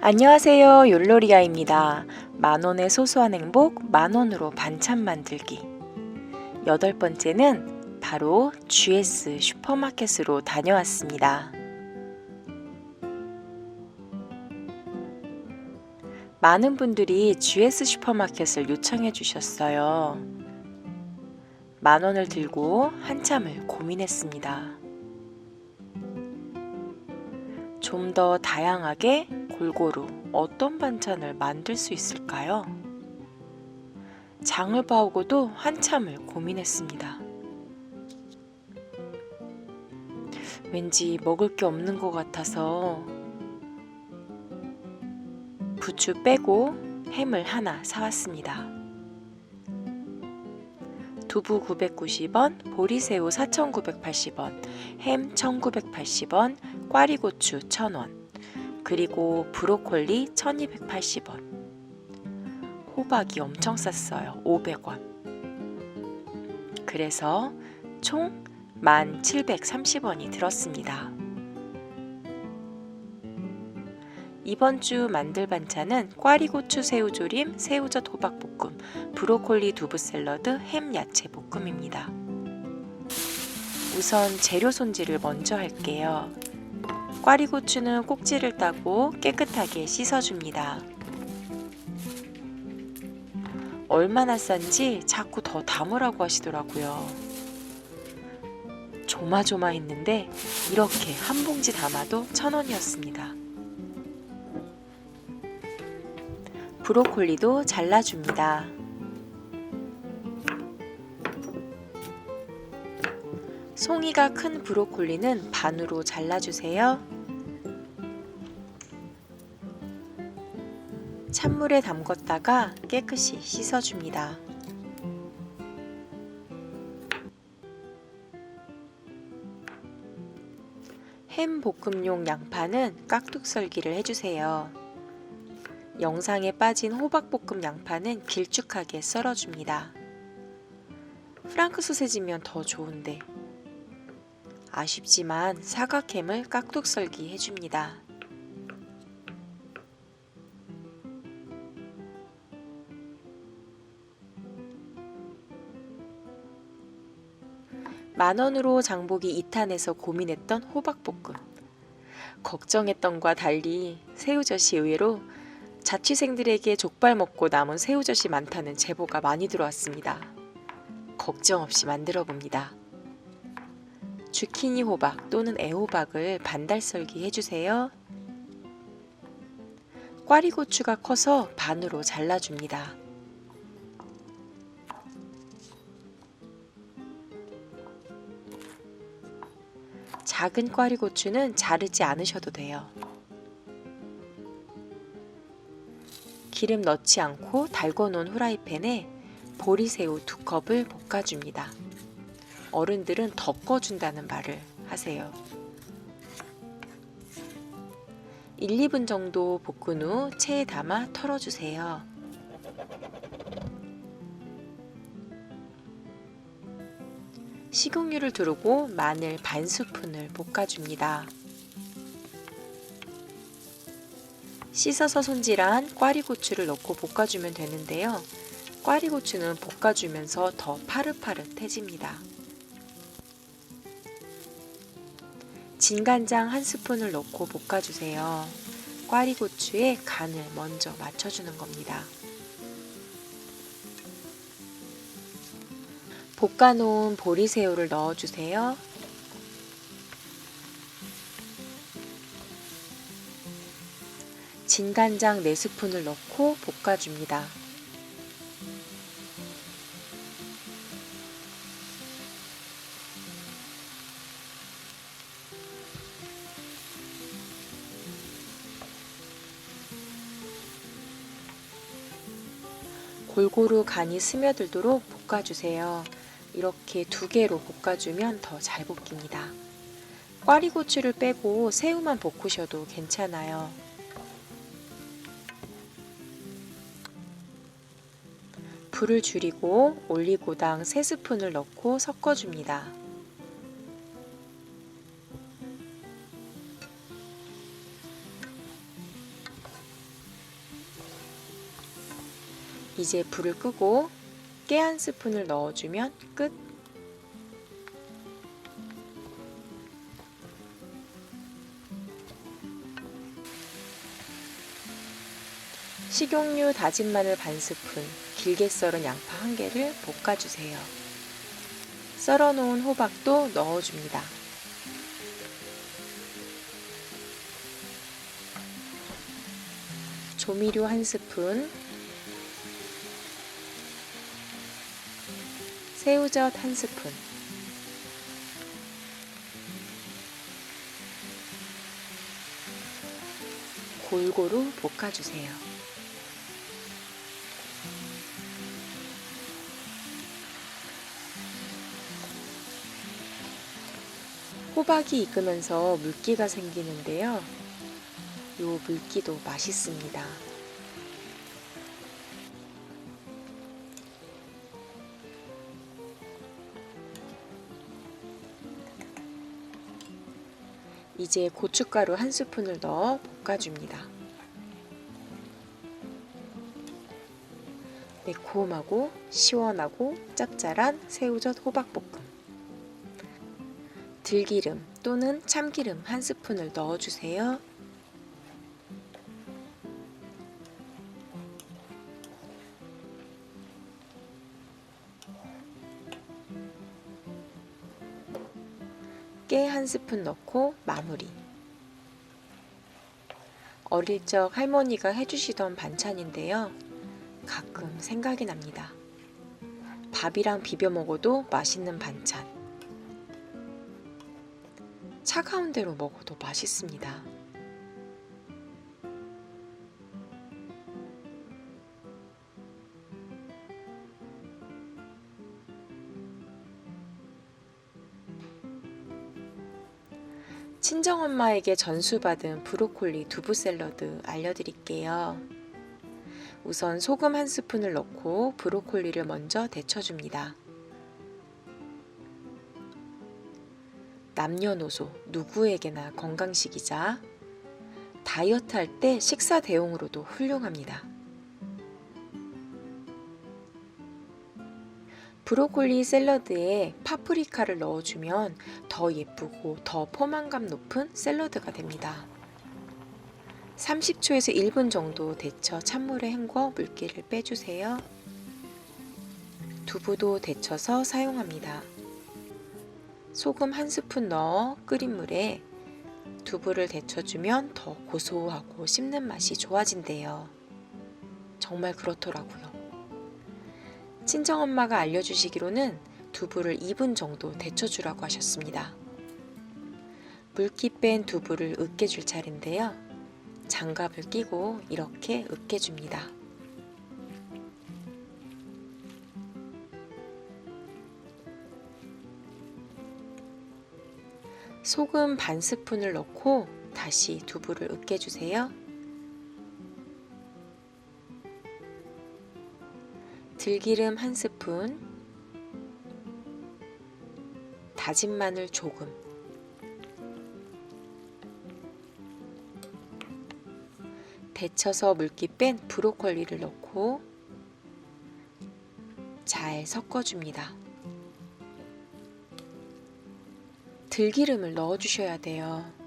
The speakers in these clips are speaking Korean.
안녕하세요. 욜로리아입니다. 만원의 소소한 행복, 만원으로 반찬 만들기. 여덟 번째는 바로 GS 슈퍼마켓으로 다녀왔습니다. 많은 분들이 GS 슈퍼마켓을 요청해 주셨어요. 만 원을 들고 한참을 고민했습니다. 좀 더 다양하게 골고루 어떤 반찬을 만들 수 있을까요? 장을 봐오고도 한참을 고민했습니다. 왠지 먹을 게 없는 것 같아서 부추 빼고 햄을 하나 사왔습니다. 두부 990원, 보리새우 4,980원, 햄 1,980원, 꽈리고추 1,000원, 그리고 브로콜리 1,280원. 호박이 엄청 쌌어요. 500원. 그래서 총 1,730원이 들었습니다. 이번 주 만들 반찬은 꽈리고추 새우조림, 새우젓 호박볶음, 브로콜리 두부 샐러드, 햄 야채 볶음입니다. 우선 재료 손질을 먼저 할게요. 꽈리고추는 꼭지를 따고 깨끗하게 씻어줍니다. 얼마나 싼지 자꾸 더 담으라고 하시더라고요. 조마조마했는데 이렇게 한 봉지 담아도 천 원이었습니다. 브로콜리도 잘라줍니다. 송이가 큰 브로콜리는 반으로 잘라주세요. 찬물에 담궜다가 깨끗이 씻어줍니다. 햄 볶음용 양파는 깍둑 썰기를 해주세요. 영상에 빠진 호박볶음 양파는 길쭉하게 썰어줍니다. 프랑크 소세지면 더 좋은데 아쉽지만 사각햄을 깍둑 썰기 해줍니다. 만원으로 장보기 2탄에서 고민했던 호박볶음. 걱정했던 과 달리 새우젓이 의외로 자취생들에게 족발 먹고 남은 새우젓이 많다는 제보가 많이 들어왔습니다. 걱정 없이 만들어 봅니다. 주키니 호박 또는 애호박을 반달 썰기 해주세요. 꽈리고추가 커서 반으로 잘라줍니다. 작은 꽈리고추는 자르지 않으셔도 돼요. 기름 넣지 않고 달궈놓은 후라이팬에 보리새우 두 컵을 볶아줍니다. 어른들은 덮어준다는 말을 하세요. 1, 2분 정도 볶은 후 체에 담아 털어주세요. 식용유를 두르고 마늘 반 스푼을 볶아줍니다. 씻어서 손질한 꽈리고추를 넣고 볶아주면 되는데요. 꽈리고추는 볶아주면서 더 파릇파릇해집니다. 진간장 한 스푼을 넣고 볶아주세요. 꽈리고추에 간을 먼저 맞춰주는 겁니다. 볶아놓은 보리새우를 넣어주세요. 진간장 4스푼을 넣고 볶아줍니다. 골고루 간이 스며들도록 볶아주세요. 이렇게 두 개로 볶아주면 더 잘 볶입니다. 꽈리고추를 빼고 새우만 볶으셔도 괜찮아요. 불을 줄이고 올리고당 3스푼을 넣고 섞어줍니다. 이제 불을 끄고 깨 한 스푼을 넣어주면 끝. 식용유 다진 마늘 반 스푼, 길게 썰은 양파 한 개를 볶아주세요. 썰어 놓은 호박도 넣어줍니다. 조미료 한 스푼, 새우젓 한 스푼, 골고루 볶아주세요. 호박이 익으면서 물기가 생기는데요. 요 물기도 맛있습니다. 이제 고춧가루 한 스푼을 넣어 볶아줍니다. 매콤하고 시원하고 짭짤한 새우젓 호박볶음. 들기름 또는 참기름 한 스푼을 넣어주세요. 한 스푼 넣고 마무리. 어릴 적 할머니가 해주시던 반찬인데요. 가끔 생각이 납니다. 밥이랑 비벼 먹어도 맛있는 반찬. 차가운 대로 먹어도 맛있습니다. 친정엄마에게 전수받은 브로콜리 두부 샐러드 알려드릴게요. 우선 소금 한 스푼을 넣고 브로콜리를 먼저 데쳐줍니다. 남녀노소 누구에게나 건강식이자 다이어트 할 때 식사 대용으로도 훌륭합니다. 브로콜리 샐러드에 파프리카를 넣어주면 더 예쁘고 더 포만감 높은 샐러드가 됩니다. 30초에서 1분 정도 데쳐 찬물에 헹궈 물기를 빼주세요. 두부도 데쳐서 사용합니다. 소금 한 스푼 넣어 끓인 물에 두부를 데쳐주면 더 고소하고 씹는 맛이 좋아진대요. 정말 그렇더라고요. 친정엄마가 알려주시기로는 두부를 2분 정도 데쳐주라고 하셨습니다. 물기 뺀 두부를 으깨줄 차례인데요. 장갑을 끼고 이렇게 으깨줍니다. 소금 반 스푼을 넣고 다시 두부를 으깨주세요. 들기름 한 스푼, 다진 마늘 조금, 데쳐서 물기 뺀 브로콜리를 넣고 잘 섞어줍니다. 들기름을 넣어주셔야 돼요.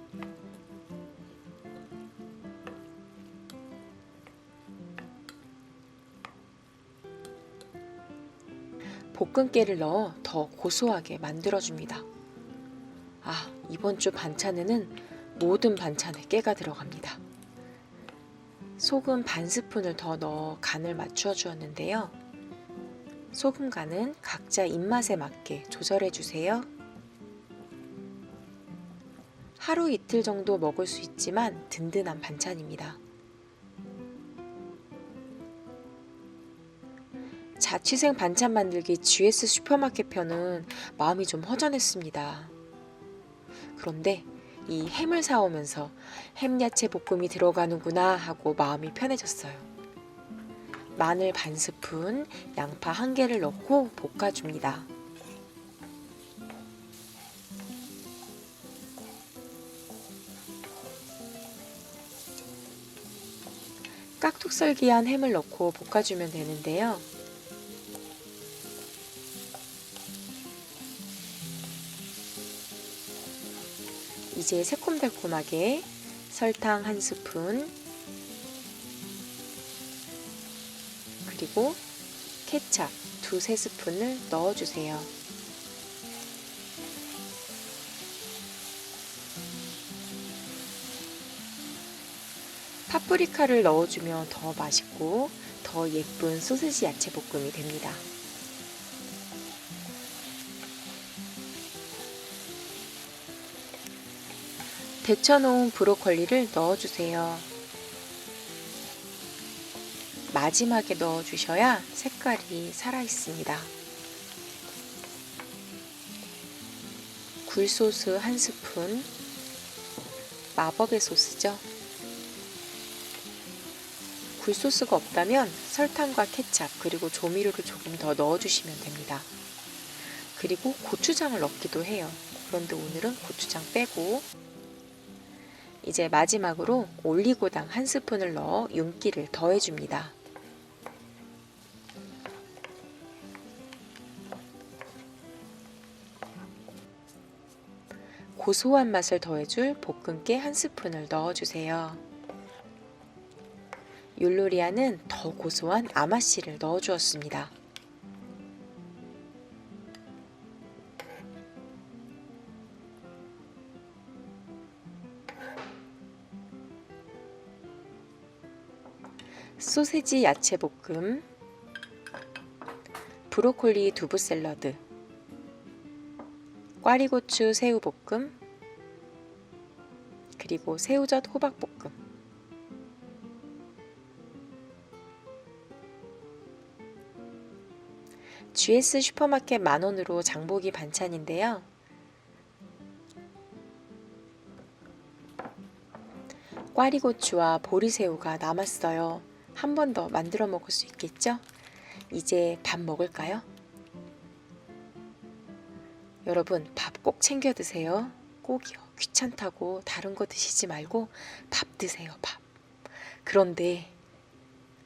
볶음깨를 넣어 더 고소하게 만들어줍니다. 아, 이번 주 반찬에는 모든 반찬에 깨가 들어갑니다. 소금 반 스푼을 더 넣어 간을 맞추어 주었는데요. 소금 간은 각자 입맛에 맞게 조절해 주세요. 하루 이틀 정도 먹을 수 있지만 든든한 반찬입니다. 자취생 반찬 만들기 GS 슈퍼마켓 편은 마음이 좀 허전했습니다. 그런데 이 햄을 사오면서 햄야채 볶음이 들어가는구나 하고 마음이 편해졌어요. 마늘 반 스푼, 양파 한 개를 넣고 볶아줍니다. 깍둑썰기한 햄을 넣고 볶아주면 되는데요. 이제 새콤달콤하게 설탕 한 스푼 그리고 케찹 두세 스푼을 넣어주세요. 파프리카를 넣어주면 더 맛있고 더 예쁜 소세지 야채 볶음이 됩니다. 데쳐놓은 브로콜리를 넣어주세요. 마지막에 넣어주셔야 색깔이 살아있습니다. 굴소스 한 스푼, 마법의 소스죠. 굴소스가 없다면 설탕과 케찹 그리고 조미료를 조금 더 넣어주시면 됩니다. 그리고 고추장을 넣기도 해요. 그런데 오늘은 고추장 빼고 이제 마지막으로 올리고당 한 스푼을 넣어 윤기를 더해줍니다. 고소한 맛을 더해줄 볶음깨 한 스푼을 넣어주세요. 율로리아는 더 고소한 아마씨를 넣어주었습니다. 소세지 야채 볶음, 브로콜리 두부 샐러드, 꽈리고추 새우 볶음, 그리고 새우젓 호박 볶음. GS 슈퍼마켓 만원으로 장보기 반찬인데요. 꽈리고추와 보리새우가 남았어요. 한 번 더 만들어 먹을 수 있겠죠? 이제 밥 먹을까요? 여러분, 밥 꼭 챙겨 드세요. 꼭이요. 귀찮다고 다른 거 드시지 말고 밥 드세요, 밥. 그런데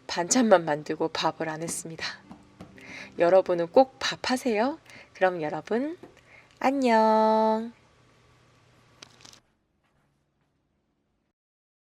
반찬만 만들고 밥을 안 했습니다. 여러분은 꼭 밥 하세요. 그럼 여러분, 안녕.